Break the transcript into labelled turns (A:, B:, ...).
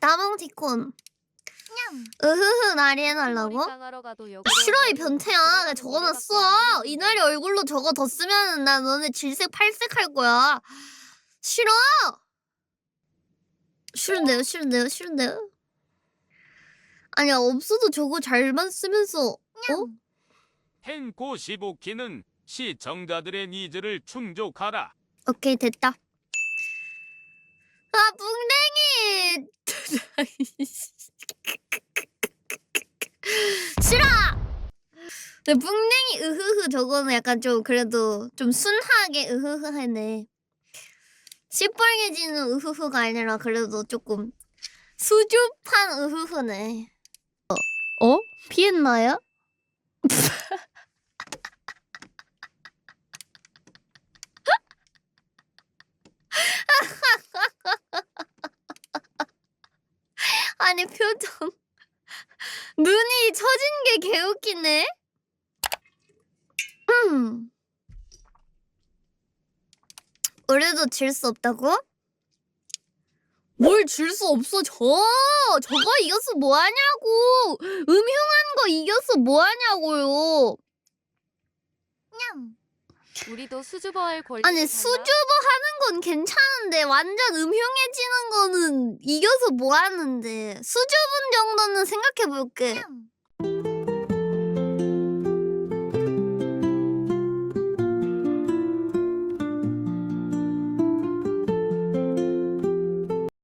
A: 따봉티콘 으흐흐 나리 해달라고? 싫어 이 변태야. 나 적어놨어 이날이 얼굴로 적어 뒀으면 나 너네 질색 팔색 할 거야. 싫어! 싫은데요? 싫은데요? 싫은데요? 아니야 없어도 저거 잘만 쓰면서 어?
B: 펜코 15키는 시청자들의 니즈를 충족하라.
A: 오케이 됐다 아 뿡댕이 싫어 근데 뿡댕이 으흐흐 저거는 약간 좀 그래도 좀 순하게 으흐흐 하네 시뻘개지는 으흐흐가 아니라 그래도 조금 수줍한 으흐흐네 어? 어? 피했나요? 아니 표정. 눈이 처진 게 개웃기네. 음. 우리도 질 수 없다고? 뭘 질 수 없어 저. 저거 이겨서 뭐하냐고. 음흉한 거 이겨서 뭐하냐고요
C: 우리도 수줍어 할 권리.
A: 아니 수줍어 하는 건 괜찮은데 완전 음흉해지는 거는 이겨서 뭐 하는데? 수줍은 정도는 생각해 볼게